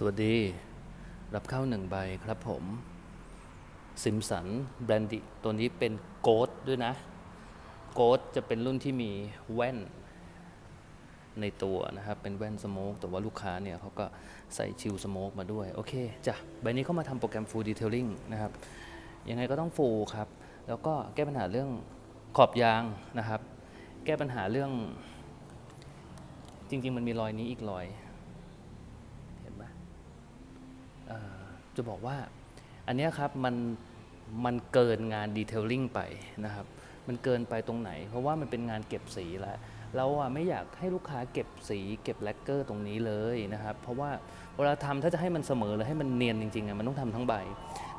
สวัสดี รับเข้าหนึ่งใบครับผมซิมสันแบรนดิตัวนี้เป็นโกดด้วยนะ โกดจะเป็นรุ่นที่มีแว่นในตัวนะครับ เป็นแว่นสโมกแต่ว่าลูกค้าเนี่ยเขาก็ใส่ชิลสโมกมาด้วย โอเคจ้ะใบนี้เข้ามาทำโปรแกรม Full Detailing นะครับ ยังไงก็ต้องฟูลครับ แล้วก็แก้ปัญหาเรื่องขอบยางนะครับ แก้ปัญหาเรื่อง จริง ๆ มันมีรอยนี้อีกรอย เห็นไหมเอ่อ จะบอกว่าอันนี้ครับมันมันเกินงานดีเทลลิ่งไปนะครับ มันเกินไปตรงไหน เพราะว่ามันเป็นงานเก็บสีแล้วเราอะไม่อยากให้ลูกค้าเก็บสีเก็บแลกเกอร์ตรงนี้เลยนะครับ เพราะว่าเวลาทำถ้าจะให้มันเสมอหรือให้มันเนียนจริงๆอะมันต้องทำทั้งใบ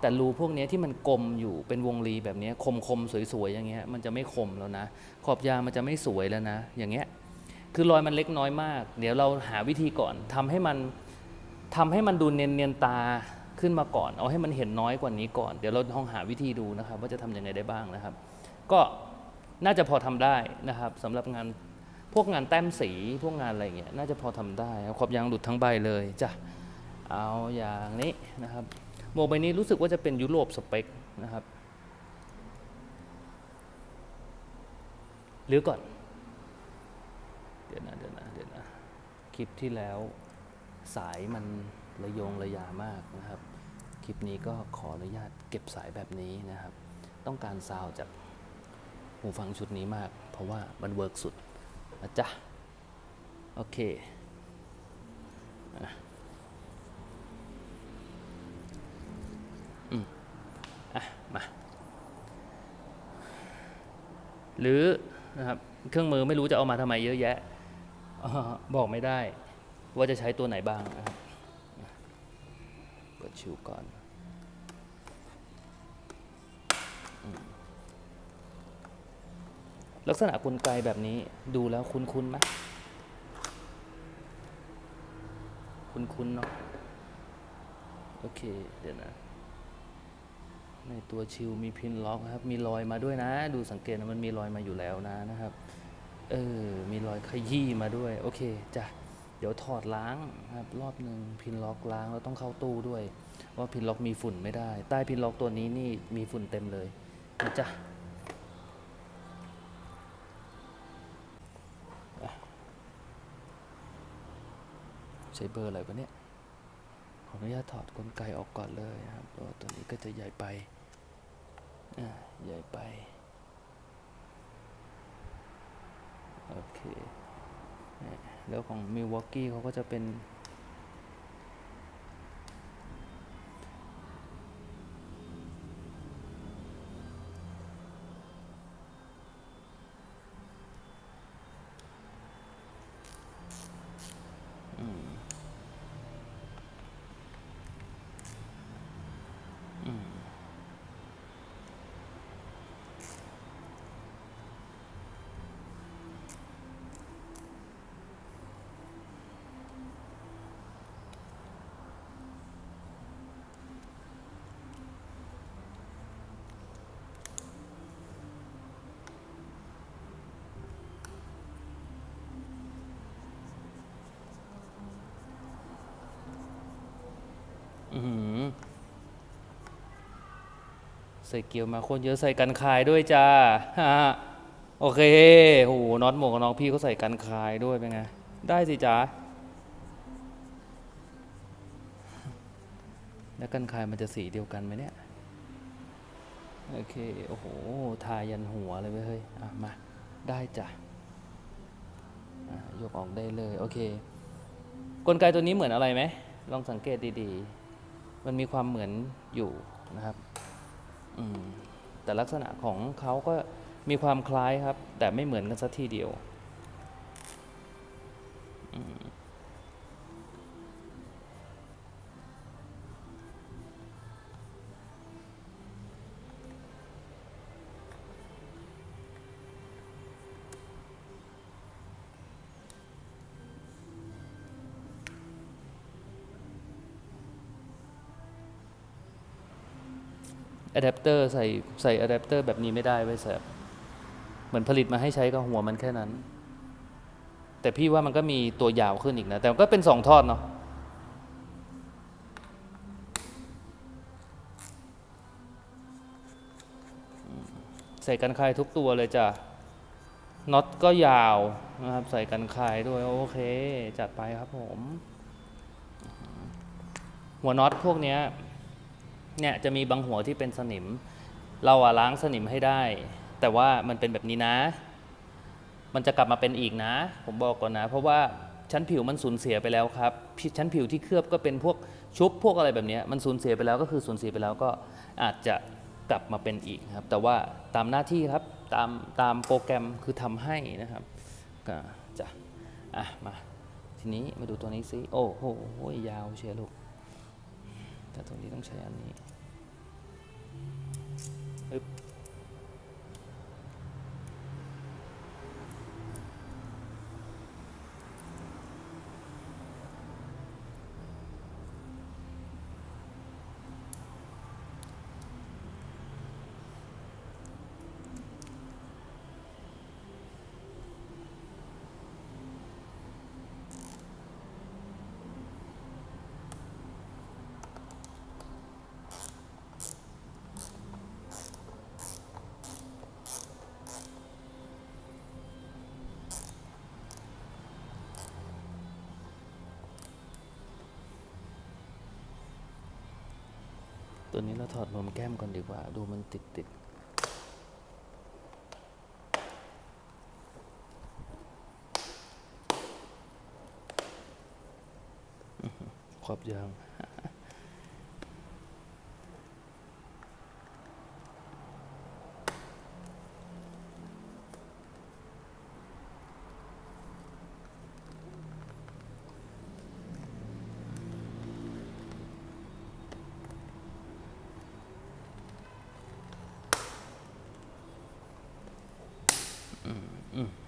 แต่รูพวกนี้ที่มันกลมอยู่เป็นวงรีแบบนี้คมๆสวยๆอย่างเงี้ยมันจะไม่คมแล้วนะ ขอบยามันจะไม่สวยแล้วนะ อย่างเงี้ยคือรอยมันเล็กน้อยมาก เดี๋ยวเราหาวิธีก่อนทำให้มัน ทำให้มันดูเนียนเนียนๆตาขึ้นมาก่อน เอาให้มันเห็นน้อยกว่านี้ก่อน เดี๋ยวเราลองหาวิธีดูนะครับ ว่าจะทำยังไงได้บ้างนะครับ ก็น่าจะพอทำได้นะครับสำหรับงานพวกงานแต้มสีพวกงานอะไรเงี้ยน่าจะพอทำได้ขอบยางหลุดทั้งใบเลยจ้ะเอาอย่างนี้นะครับโมใบนี้รู้สึกว่าจะเป็นยุโรปสเปคนะครับหรือก่อน เดี๋ยวนะเดี๋ยวนะเดี๋ยวนะคลิปที่แล้ว สายมันระยงระยามากนะครับ คลิปนี้ก็ขออนุญาตเก็บสายแบบนี้นะครับ ต้องการซาวจากหูฟังชุดนี้มาก เพราะว่ามันเวิร์กสุดนะจ๊ะ โอเคอะอืมอะ มา หรือนะครับเครื่องมือไม่รู้จะเอามาทำไมเยอะแยะ บอกไม่ได้ ว่าจะใช้ตัวไหนบ้างนะครับกดชิวก่อนอลักษณะกลไกแบบนี้ดูแล้วคุ้นๆไหมคุ้นๆเนาะโอเค เดี๋ยวนะ ในตัวชิลมีพินล็อกครับ มีรอยมาด้วยนะ ดูสังเกตนะมันมีรอยมาอยู่แล้วนะนะครับ เออ มีรอยขยี้มาด้วย โอเคจ้ะ เดี๋ยวถอดล้างครับรอบหนึ่งพินล็อกล้างแล้วต้องเข้าตู้ด้วย ว่าพินล็อกมีฝุ่นไม่ได้ ใต้พินล็อกตัวนี้นี่มีฝุ่นเต็มเลยนะจ๊ะใช้เบอร์อะไรวะเนี่ยขออนุญาตถอดกลไกออกก่อนเลยครับเพราะว่าตัวนี้ก็จะใหญ่ไปใหญ่ไป โอเค แล้วของ Milwaukee เขาก็จะเป็น ใส่เกียวมาโคนเยอะใส่กันคายด้วยจ้าโอเคโหน็อตหมวกกับน้องพี่เขาใส่กันคายด้วยเป็นไง ได้สิจ้าแล้วกันคายมันจะสีเดียวกันไหมเนี่ย โอเค โอ้โห ทายันหัวเลยเว้ยเฮ้ยอะมา ได้จ้ะยกออกได้เลย โอเค กลไกตัวนี้เหมือนอะไรไหม ลองสังเกตดีๆ มันมีความเหมือนอยู่นะครับ แต่ลักษณะของเขาก็มีความคล้ายครับ แต่ไม่เหมือนกันสักทีเดียว อืม อะแดปเตอร์ใส่ใส่อะแดปเตอร์แบบนี้ไม่ได้ไว้แสบเหมือนผลิตมาให้ใช้ก็หัวมันแค่นั้น แต่พี่ว่ามันก็มีตัวยาวขึ้นอีกนะ แต่ก็เป็นสองทอดเนาะใส่กันคายทุกตัวเลยจ้ะน็อตก็ยาวนะครับ ใส่กันคายด้วย โอเค จัดไปครับผม หัวน็อตพวกเนี้ย เนี่ยจะมีบางหัวที่เป็นสนิม เราอะล้างสนิมให้ได้ แต่ว่ามันเป็นแบบนี้นะ มันจะกลับมาเป็นอีกนะ ผมบอกก่อนนะ เพราะว่าชั้นผิวมันสูญเสียไปแล้วครับ ชั้นผิวที่เคลือบก็เป็นพวกชุบพวกอะไรแบบนี้มันสูญเสียไปแล้วก็คือสูญเสียไปแล้วก็อาจจะกลับมาเป็นอีกครับ แต่ว่าตามหน้าที่ครับตามตามโปรแกรมคือทำให้นะครับก็จะอะมาทีนี้มาดูตัวนี้สิโอ้โหยาวเชียลูกแต่ตรงนี้ต้องใช้อันนี้ อึ๊ ตัวนี้เราถอดนมแก้มก่อนดีกว่า ดูมันติดติดขอบยาง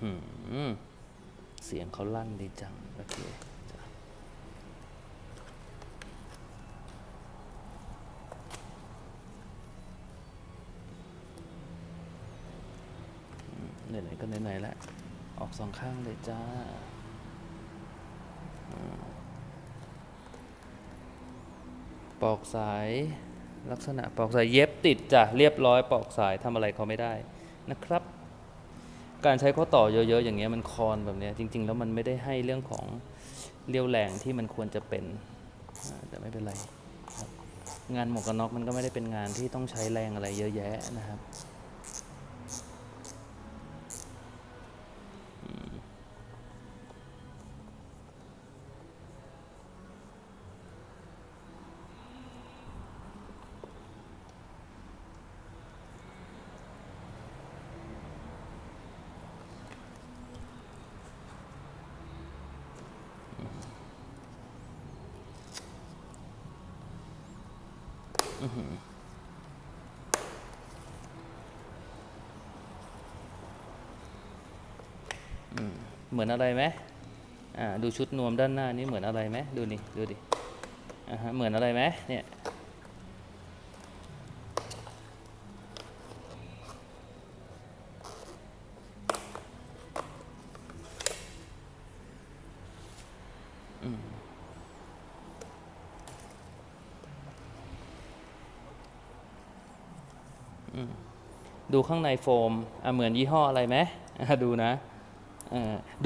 อืมเสียงเขาลั่นดีจัง โอเคไหนๆก็ไหนๆแล้วออกสองข้างเลยจ้าปอกสายลักษณะปอกสายเย็บติดจ้ะเรียบร้อยปอกสายทำอะไรเขาไม่ได้นะครับ การใช้ข้อต่อเยอะๆอย่างเงี้ยมันคอนแบบเนี้ยจริง ๆ แล้วมันไม่ได้ให้เรื่องของเรียวแรงที่มันควรจะเป็นแต่ไม่เป็นไร งานหมวกกันน็อกมันก็ไม่ได้เป็นงานที่ต้องใช้แรงอะไรเยอะแยะนะครับ เหมือนอะไรไหมอ่าดูชุดนวมด้านหน้านี้เหมือนอะไรไหมดูนี่ดูดิอ่าฮะเหมือนอะไรไหมเนี่ยดูข้างในโฟมอะเหมือนยี่ห้ออะไรไหมอะดูนะ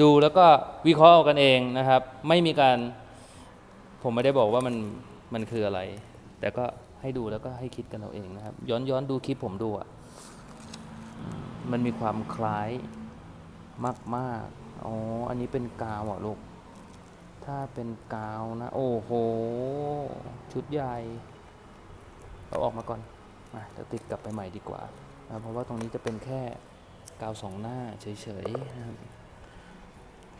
ดูแล้วก็วิเคราะห์กันเองนะครับ ไม่มีการผมไม่ได้บอกว่ามันมันคืออะไร แต่ก็ให้ดูแล้วก็ให้คิดกันเอาเองนะครับ ย้อนย้อนดูคลิปผมดูอะมันมีความคล้ายมากๆอ๋ออันนี้เป็นกาวอะลูกถ้าเป็นกาวนะ โอ้โห ชุดใหญ่เอาออกมาก่อนมาเดี๋ยวติดกลับไปใหม่ดีกว่านะเพราะว่าตรงนี้จะเป็นแค่กาวสองหน้าเฉยๆนะครับ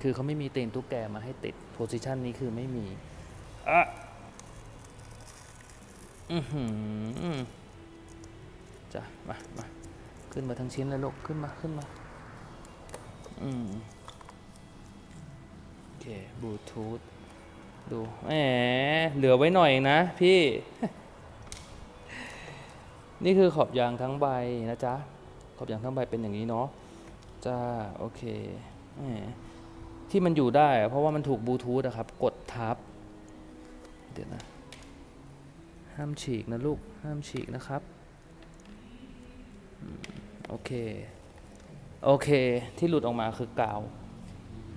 คือเขาไม่มีตีนตุ๊กแกมาให้ติดโพซิชันนี้คือไม่มีอะอือหือจ้ะมามาขึ้นมาทั้งชิ้นเลยลูกขึ้นมาขึ้นมา อืมโอเคบลูทูธดูแหมเหลือไว้หน่อยนะพี่ นี่คือขอบยางทั้งใบนะจ๊ะ ขอบยางทั้งใบเป็นอย่างนี้เนาะจ้าโอเคแหม ที่มันอยู่ได้เพราะว่ามันถูกบลูทูธอะครับ กดทับ เดี๋ยวนะ ห้ามฉีกนะลูก ห้ามฉีกนะครับ โอเค โอเค ที่หลุดออกมาคือกาว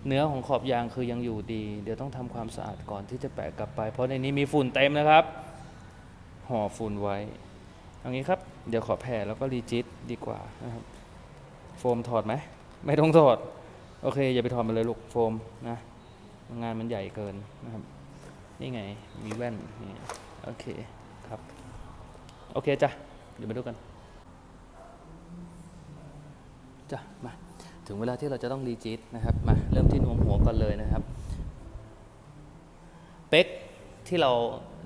เนื้อของขอบยางคือยังอยู่ดี เดี๋ยวต้องทำความสะอาดก่อนที่จะแปะกลับไป เพราะในนี้มีฝุ่นเต็มนะครับ ห่อฝุ่นไว้เอางี้ครับ เดี๋ยวขอแผ่แล้วก็รีจิตดีกว่านะครับ โฟมถอดไหม ไม่ต้องถอด โอเค อย่าไปถอดมันเลยลูกโฟมนะ งานมันใหญ่เกินนะครับ นี่ไง มีแว่นนี่โอเคครับ โอเคจ้ะ เดี๋ยวมาดูกัน จ้ะ มา ถึงเวลาที่เราจะต้องรีจิตนะครับ มา เริ่มที่นวมหัวก่อนเลยนะครับ เป็กที่เรา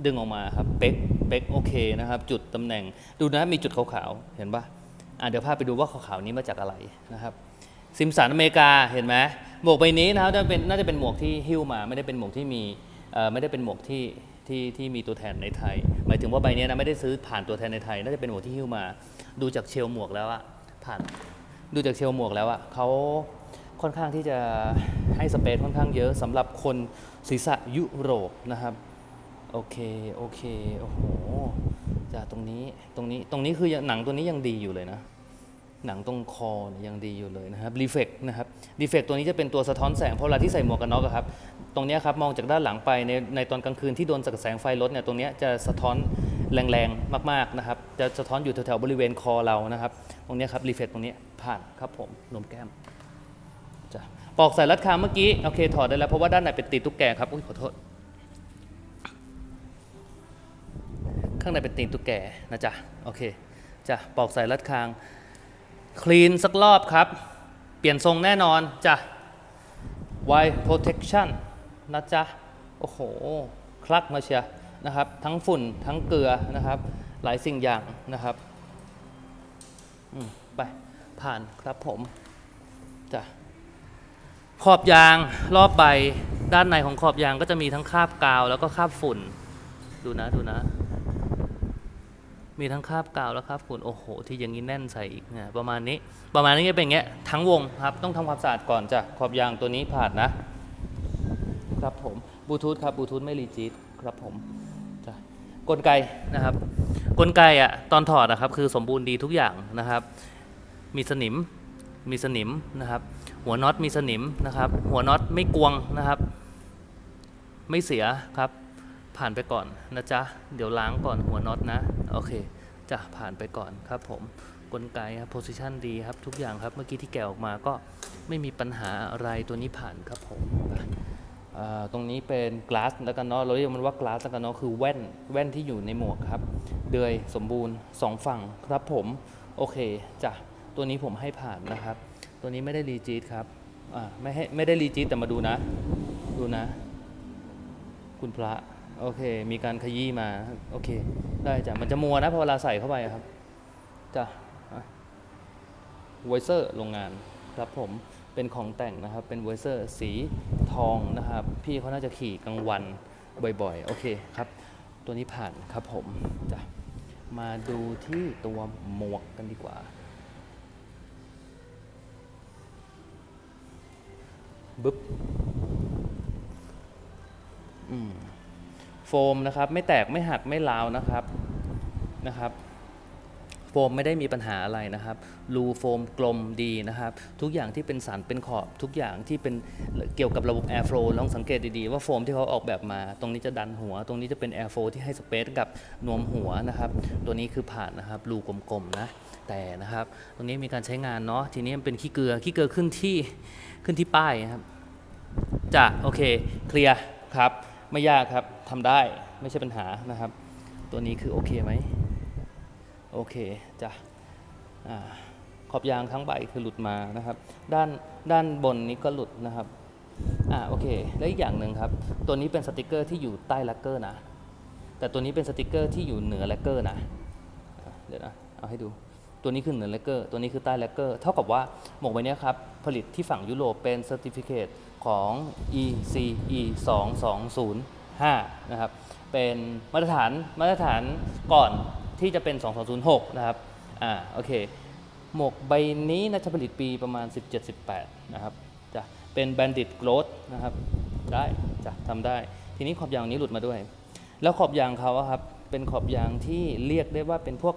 ดึงออกมาครับ เป็กเป็กโอเคนะครับ จุดตำแหน่ง ดูนะ มีจุดขาวๆ เห็นปะอะเดี๋ยวพาไปดูว่าขาวๆนี้มาจากอะไรนะครับ ซิมสันอเมริกาเห็นไหมหมวกใบนี้นะครับน่าจะเป็นน่าจะเป็นหมวกที่หิ้วมา ไม่ได้เป็นหมวกที่มีไม่ได้เป็นหมวกที่ที่ที่มีตัวแทนในไทย หมายถึงว่าใบนี้นะไม่ได้ซื้อผ่านตัวแทนในไทย น่าจะเป็นหมวกที่หิ้วมา ดูจากเชลหมวกแล้วอะผ่านดูจากเชลหมวกแล้วอะเขาค่อนข้างที่จะให้สเปซค่อนข้างเยอะสำหรับคนศีรษะยุโรปนะครับโอเคโอเคโอ้โหจากตรงนี้ตรงนี้ตรงนี้คือหนังตัวนี้ยังดีอยู่เลยนะ หนังตรงคอเนี่ยยังดีอยู่เลยนะครับรีเฟกนะครับรีเฟกตัวนี้จะเป็นตัวสะท้อนแสงเพราะเวลาที่ใส่หมวกกันน็อกครับตรงนี้ครับมองจากด้านหลังไปในในตอนกลางคืนที่โดนจากแสงไฟรถเนี่ยตรงนี้จะสะท้อนแรงๆมากๆนะครับจะสะท้อนอยู่แถวๆบริเวณคอเรานะครับ ตรงนี้ครับรีเฟกตรงนี้ผ่านครับผมนมแก้มจ้ะปอกใส่รัดคางเมื่อกี้โอเคถอดได้แล้วเพราะว่าด้านในเป็นติดตุ๊กแกครับอุ้ยขอโทษ ข้างในเป็นตีนตุ๊กแกนะจ๊ะโอเคจ้ะปอกใส่รัดคาง คลีนสักรอบครับ เปลี่ยนทรงแน่นอนจ้ะ White Protection นะจ๊ะ โอ้โห คลักมาเชียนะครับ ทั้งฝุ่นทั้งเกลือนะครับ หลายสิ่งอย่างนะครับไป ผ่านครับผมจ้ะขอบยางรอบใบ ด้านในของขอบยางก็จะมีทั้งคราบกาว แล้วก็คราบฝุ่น ดูนะดูนะ มีทั้งคาบกาวและคราบฝุ่นโอ้โห ที่อย่างนี้แน่นใส่อีกนี่ยประมาณนี้ ประมาณนี้จะเป็นอย่างเงี้ยทั้งวงครับต้องทำความสะอาดก่อนจ้ะขอบยางตัวนี้ผ่านนะ ครับผมบลูทูธครับบลูทูธไม่รีจิตครับผมจ้ะกลไกนะครับ กลไกอะตอนถอดนะครับ คือสมบูรณ์ดีทุกอย่างนะครับ มีสนิมมีสนิมนะครับ หัวน็อตมีสนิมนะครับ หัวน็อตไม่กวงนะครับ ไม่เสียครับ ผ่านไปก่อนนะจ๊ะ เดี๋ยวล้างก่อนหัวน็อตนะ โอเคจะผ่านไปก่อนครับผมกลไกครับโพซิชันดีครับทุกอย่างครับเมื่อกี้ที่แกะออกมาก็ไม่มีปัญหาอะไรตัวนี้ผ่านครับผมตรงนี้เป็นกลาสแล้วกันเนาะเราเรียกมันว่ากลาสแล้วกันเนาะคือแว่นแว่นที่อยู่ในหมวกครับ เดือยสมบูรณ์สองฝั่งครับผมโอเคจ้ะตัวนี้ผมให้ผ่านนะครับ ตัวนี้ไม่ได้รีจีดครับไม่ให้ไม่ได้รีจีดแต่มาดูนะ ดูนะ คุณพระ โอเค มีการขยี้มา โอเค ได้จ้ะ มันจะมัวนะพอเวลาใส่เข้าไปครับ จ้ะไวเซอร์โรงงานครับผม เป็นของแต่งนะครับ เป็นไวเซอร์สีทองนะครับ พี่เขาน่าจะขี่กลางวันบ่อยๆ โอเคครับ ตัวนี้ผ่านครับผม จ้ะ มาดูที่ตัวหมวกกันดีกว่า บึ๊บ อืม มนะครับไม่แตกไม่หักไม่ร้าวนะครับนะครับ โฟมไม่ได้มีปัญหาอะไรนะครับ รูโฟมกลมดีนะครับ ทุกอย่างที่เป็นสันเป็นขอบ ทุกอย่างที่เป็นเกี่ยวกับระบบ air flow ลองสังเกตดีๆว่าโฟมที่เขาออกแบบมา ตรงนี้จะดันหัว ตรงนี้จะเป็น air flow ที่ให้สเปซกับนวมหัวนะครับ ตัวนี้คือผ่านนะครับ รูกลมๆนะแต่นะครับ ตรงนี้มีการใช้งานเนาะทีนี้มันเป็นขี้เกลือขี้เกลือขึ้นที่ขึ้นที่ป้ายนะครับจะโอเคเคลียร์ครับ ไม่ยากครับทำได้ไม่ใช่ปัญหานะครับ ตัวนี้คือโอเคไหมโอเคจ้ะอขอบยางทั้งใบคือหลุดมานะครับ ด้านด้านบนนี้ก็หลุดนะครับอ่าโอเค และอีกอย่างหนึ่งครับ ตัวนี้เป็นสติกเกอร์ที่อยู่ใต้แลกเกอร์นะ แต่ตัวนี้เป็นสติกเกอร์ที่อยู่เหนือแลกเกอร์นะะเดี๋ยวนะ เอาให้ดู ตัวนี้คือเหนือแลกเกอร์ ตัวนี้คือใต้แลกเกอร์ เท่ากับว่าหมวกใบนี้ครับ ผลิตที่ฝั่งยุโรปเป็น Certificate ของ ECE 2205 นะครับ เป็นมาตรฐานมาตรฐานก่อนที่จะเป็น 2206 นะครับ อ่า โอเค หมวกใบนี้น่าจะผลิตปีประมาณ 17-18 นะครับ จะเป็น Bandit g r o w t นะครับ ได้จะทำได้ ทีนี้ขอบยางนี้หลุดมาด้วย แล้วขอบยางเขาอะครับ เป็นขอบยางที่เรียกได้ว่าเป็นพวก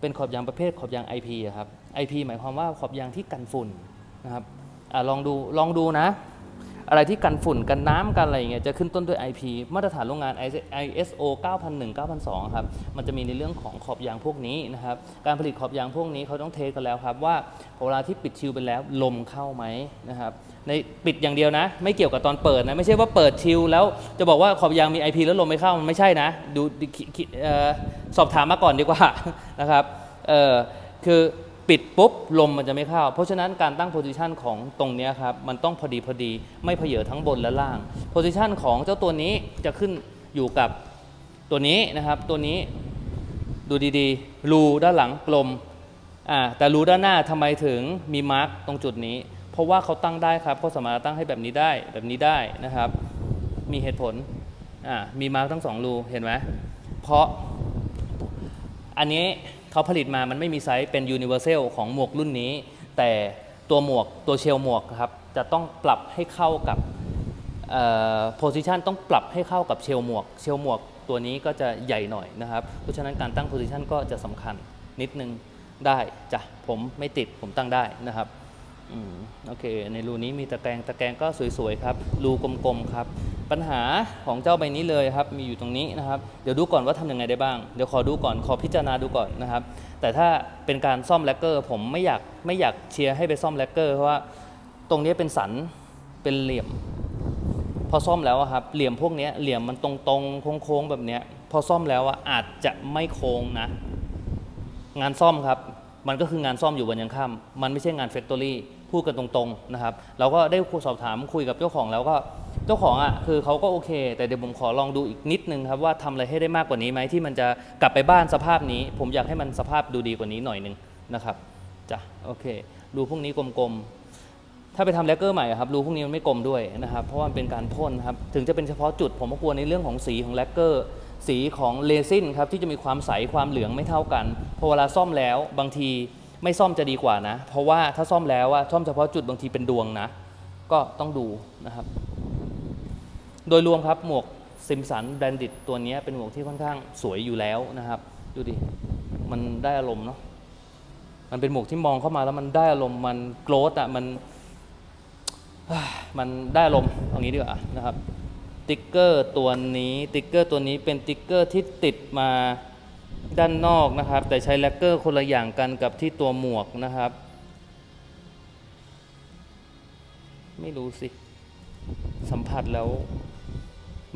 เป็นขอบยางประเภทขอบยาง IP อะครับ IP หมายความว่าขอบยางที่กันฝุ่นนะครับอะลองดูลองดูนะ อะไรที่กันฝุ่นกันน้ำกันอะไรอย่างเงี้ยจะขึ้นต้นด้วย IP มาตรฐานโรงงาน ISO 9001 9002 ครับ มันจะมีในเรื่องของขอบยางพวกนี้นะครับ การผลิตขอบยางพวกนี้เขาต้องเทสกันแล้วครับว่าเวลาที่ปิดชิลไปแล้วลมเข้าไหมนะครับในปิดอย่างเดียวนะ ไม่เกี่ยวกับตอนเปิดนะ ไม่ใช่ว่าเปิดชิลแล้วจะบอกว่าขอบยางมี IP แล้วลมไม่เข้ามันไม่ใช่นะ ดูสอบถามมาก่อนดีกว่านะครับคือ ปิดปุ๊บลมมันจะไม่เข้า เพราะฉะนั้นการตั้งโพซิชันของตรงนี้ครับมันต้องพอดีพอดีไม่เพเยอทั้งบนและล่างโพซิชันของเจ้าตัวนี้จะขึ้นอยู่กับตัวนี้นะครับ ตัวนี้ดูดีๆ รูด้านหลังกลมอ่าแต่รูด้านหน้าทำไมถึงมีมาร์กตรงจุดนี้ เพราะว่าเขาตั้งได้ครับเขาสามารถตั้งให้แบบนี้ได้แบบนี้ได้นะครับ มีเหตุผลอ่ามีมาร์กทั้งสองรูเห็นไหมเพราะอันนี้ เขาผลิตมามันไม่มีไซส์เป็น Universal ของหมวกรุ่นนี้ แต่ตัวหมวกตัวเชลหมวกครับจะต้องปรับให้เข้ากับโพซิชันต้องปรับให้เข้ากับเชลหมวก เชลหมวกตัวนี้ก็จะใหญ่หน่อยนะครับ เพราะฉะนั้นการตั้งโพซิชันก็จะสำคัญนิดนึงได้จ้ะผมไม่ติดผมตั้งได้นะครับอืมโอเค ในรูนี้มีตะแกรงตะแกรงก็สวยๆครับ รูกลมๆครับ ปัญหาของเจ้าใบนี้เลยครับมีอยู่ตรงนี้นะครับ เดี๋ยวดูก่อนว่าทำยังไงได้บ้าง เดี๋ยวขอดูก่อนขอพิจารณาดูก่อนนะครับ แต่ถ้าเป็นการซ่อมแลกเกอร์ผมไม่อยากไม่อยากเชียร์ให้ไปซ่อมแลกเกอร์เพราะว่าตรงนี้เป็นสันเป็นเหลี่ยม พอซ่อมแล้วครับเหลี่ยมพวกนี้เหลี่ยมมันตรงๆโค้งๆแบบนี้พอซ่อมแล้วอาจจะไม่โค้งนะ งานซ่อมครับมันก็คืองานซ่อมอยู่วันยังค่ำมันไม่ใช่งานแฟคทอรี่พูดกันตรงๆนะครับ เราก็ได้สอบถามคุยกับเจ้าของแล้วก็ จ้าของอะคือเขาก็โอเค แต่เดี๋ยวผมขอลองดูอีกนิดนึงครับว่าทำอะไรให้ได้มากกว่านี้ไหมที่มันจะกลับไปบ้านสภาพนี้ ผมอยากให้มันสภาพดูดีกว่านี้หน่อยนึงนะครับจ้ะโอเค ดูพวกนี้กลมๆ ถ้าไปทำแลกเกอร์ใหม่อะครับรูพวกนี้มันไม่กลมด้วยนะครับ เพราะว่ามันเป็นการพ่นครับถึงจะเป็นเฉพาะจุด ผมก็กลัวในเรื่องของสีของแลกเกอร์สีของเลซินครับที่จะมีความใสความเหลืองไม่เท่ากันพอเวลาซ่อมแล้วบางทีไม่ซ่อมจะดีกว่านะ เพราะว่าถ้าซ่อมแล้วอะซ่อมเฉพาะจุดบางทีเป็นดวงนะ ก็ต้องดูนะครับ โดยรวมครับหมวกซิมสันแบรนดิตตัวนี้เป็นหมวกที่ค่อนข้างสวยอยู่แล้วนะครับ ดูดิ มันได้อารมณ์เนาะมันเป็นหมวกที่มองเข้ามาแล้วมันได้อารมณ์มันโกรธอะมันมันได้อารมณ์เอางี้ดีกว่านะครับติ๊กเกอร์ตัวนี้ติ๊กเกอร์ตัวนี้เป็นติ๊กเกอร์ที่ติดมาด้านนอกนะครับ แต่ใช้แลกเกอร์คนละอย่างกันกับที่ตัวหมวกนะครับ ไม่รู้สิ สัมผัสแล้ว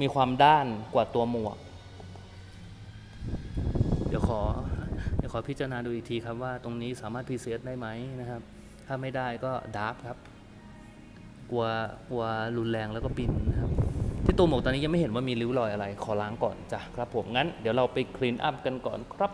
มีความด้านกว่าตัวหมวก เดี๋ยวขอเดี๋ยวขอพิจารณาดูอีกทีครับว่าตรงนี้สามารถพรีเซตได้ไหมนะครับ ถ้าไม่ได้ก็ดาร์ฟครับ กลัวกลัวรุนแรงแล้วก็ปินนะครับ ที่ตัวหมวกตอนนี้ยังไม่เห็นว่ามีริ้วรอยอะไร ขอล้างก่อนจ้ะครับผมงั้นเดี๋ยวเราไปคลีนอัพกันก่อนครับ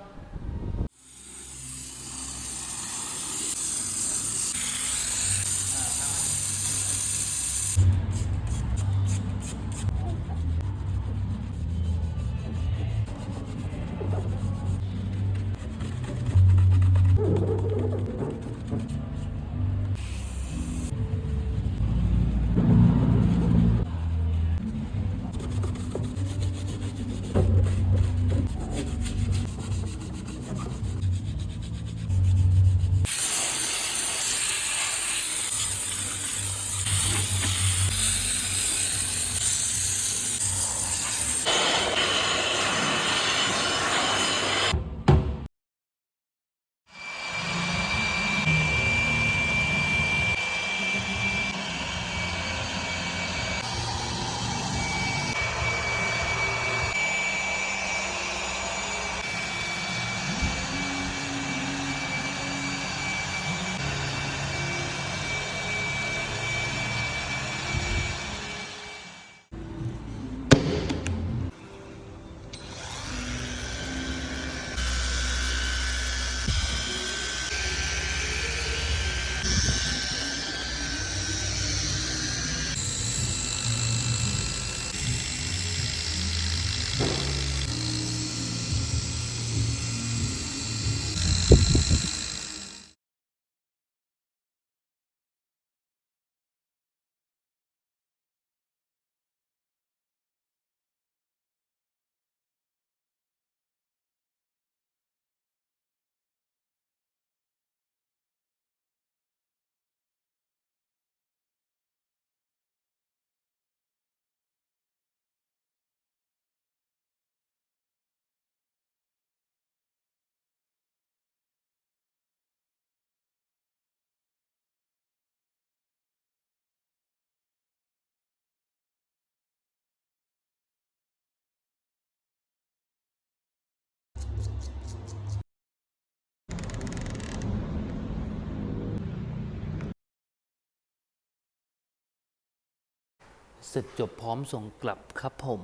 เสร็จจบพร้อมส่งกลับครับผม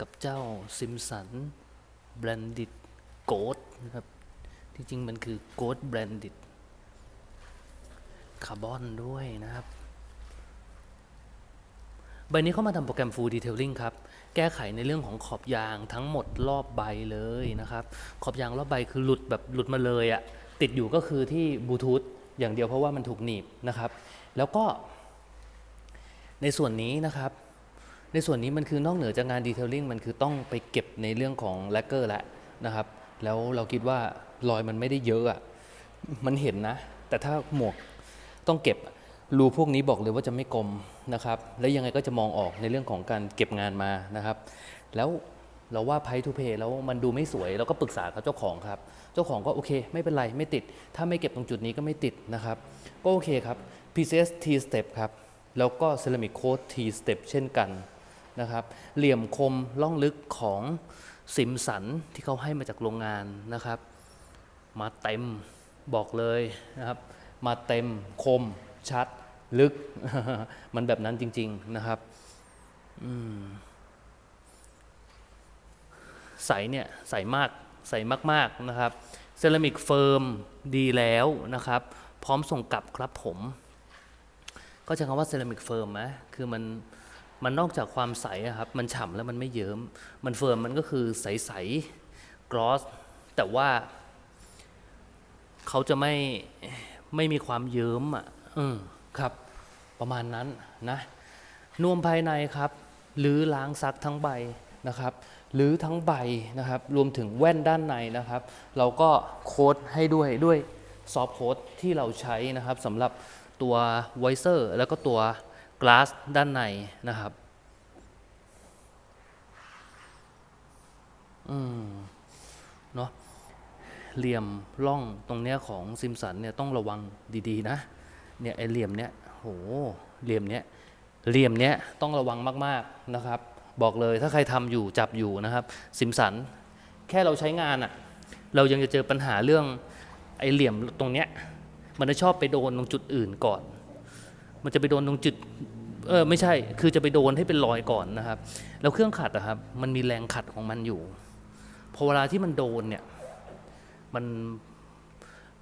กับเจ้าซิมสันแบรนดิตโกดนะครับ ที่จริงมันคือโกดแบรนดิตคาร์บอนด้วยนะครับ ใบนี้เข้ามาทำโปรแกรม Full Detailing ครับ แก้ไขในเรื่องของขอบยางทั้งหมดรอบใบเลยนะครับ ขอบยางรอบใบคือหลุดแบบหลุดมาเลยอะติดอยู่ก็คือที่บลูทูธอย่างเดียวเพราะว่ามันถูกหนีบนะครับ แล้วก็ ในส่วนนี้นะครับ ในส่วนนี้มันคือนอกเหนือจากงานดีเทลลิ่งมันคือต้องไปเก็บในเรื่องของแลกเกอร์แล้วนะครับ แล้วเราคิดว่ารอยมันไม่ได้เยอะอะมันเห็นนะ แต่ถ้าหมวกต้องเก็บรูพวกนี้บอกเลยว่าจะไม่กลมนะครับ แล้วยังไงก็จะมองออกในเรื่องของการเก็บงานมานะครับ แล้วเราว่าไพทูเพย์แล้วมันดูไม่สวยเราก็ปรึกษากับเจ้าของครับ เจ้าของก็โอเค ไม่เป็นไรไม่ติด ถ้าไม่เก็บตรงจุดนี้ก็ไม่ติดนะครับ ก็โอเคครับ PCS T step ครับ แล้วก็ Ceramic Coat T step เช่นกันนะครับ เหลี่ยมคมล่องลึกของสิมสันที่เขาให้มาจากโรงงานนะครับ มาเต็มบอกเลยนะครับ มาเต็มคมชัดลึก มันแบบนั้นจริง ๆนะครับใสเนี่ยใสมากใสมากๆนะครับ เซรามิกเฟิร์มดีแล้วนะครับ พร้อมส่งกลับครับผม ก็จะคำว่าเซรามิกเฟิร์มนะคือมันมันนอกจากความใสครับ มันฉ่ำแล้วมันไม่เยิ้ม มันเฟิร์มมันก็คือใสๆกรอส แต่ว่าเขาจะไม่ไม่มีความเยิ้มอะอืมครับ ประมาณนั้นนะนวมภายในครับ หรือล้างซักทั้งใบนะครับ หรือทั้งใบนะครับ รวมถึงแว่นด้านในนะครับ เราก็โค้ดให้ด้วยด้วยซอฟโค้ดที่เราใช้นะครับสำหรับ ตัวไวเซอร์แล้วก็ตัวกลาสด้านในนะครับอืมเนาะเหลี่ยมร่องตรงเนี้ยของซิมสันเนี่ยต้องระวังดีๆนะเนี่ยไอเหลี่ยมเนี้ยโหเหลี่ยมเนี้ยเหลี่ยมเนี้ยต้องระวังมากๆนะครับ บอกเลยถ้าใครทำอยู่จับอยู่นะครับซิมสันแค่เราใช้งานอะ่ะเรายังจะเจอปัญหาเรื่องไอเหลี่ยมตรงเนี้ย มันจะชอบไปโดนตรงจุดอื่นก่อน มันจะไปโดนตรงจุดเออไม่ใช่ คือจะไปโดนให้เป็นรอยก่อนนะครับ แล้วเครื่องขัดอะครับ มันมีแรงขัดของมันอยู่ พอเวลาที่มันโดนเนี่ย มัน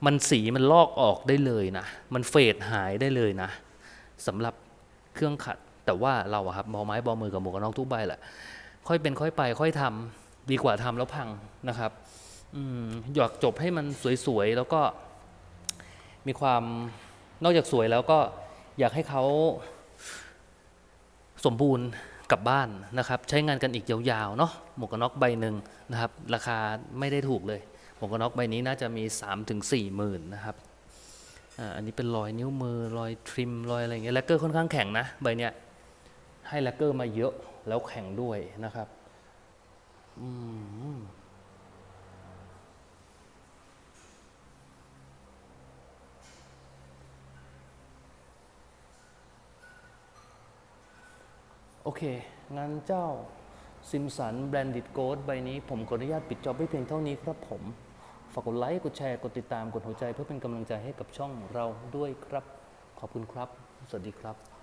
มันสีมันลอกออกได้เลยนะ มันเฟดหายได้เลยนะสำหรับเครื่องขัด แต่ว่าเราอะครับ บอไม้บอมือกับหมวกกันน็อกทุกใบแหละ ค่อยเป็นค่อยไป ค่อยทำดีกว่าทำแล้วพังนะครับ อืมอยากจบให้มันสวยๆ แล้วก็ มีความนอกจากสวยแล้วก็อยากให้เขาสมบูรณ์กลับบ้านนะครับ ใช้งานกันอีกยาวๆเนาะหมวกกันน็อกใบหนึ่งนะครับ ราคาไม่ได้ถูกเลยหมวกกันน็อกใบนี้น่าจะมี3-4ถึงหมื่นนะครับอันนี้เป็นรอยนิ้วมือรอยทริมรอยอะไรเงี้ยแลกเกอร์ค่อนข้างแข็งนะใบเนี้ยให้แลกเกอร์มาเยอะแล้วแข็งด้วยนะครับ อืม โอเค งั้นเจ้าซิมสันแบรนดิดโกดใบนี้ผมขออนุญาตปิดจอบไว้เพียงเท่านี้ครับผม ฝากกดไลค์ กดแชร์ กดติดตาม กดหัวใจเพื่อเป็นกำลังใจให้กับช่องเราด้วยครับ ขอบคุณครับ สวัสดีครับ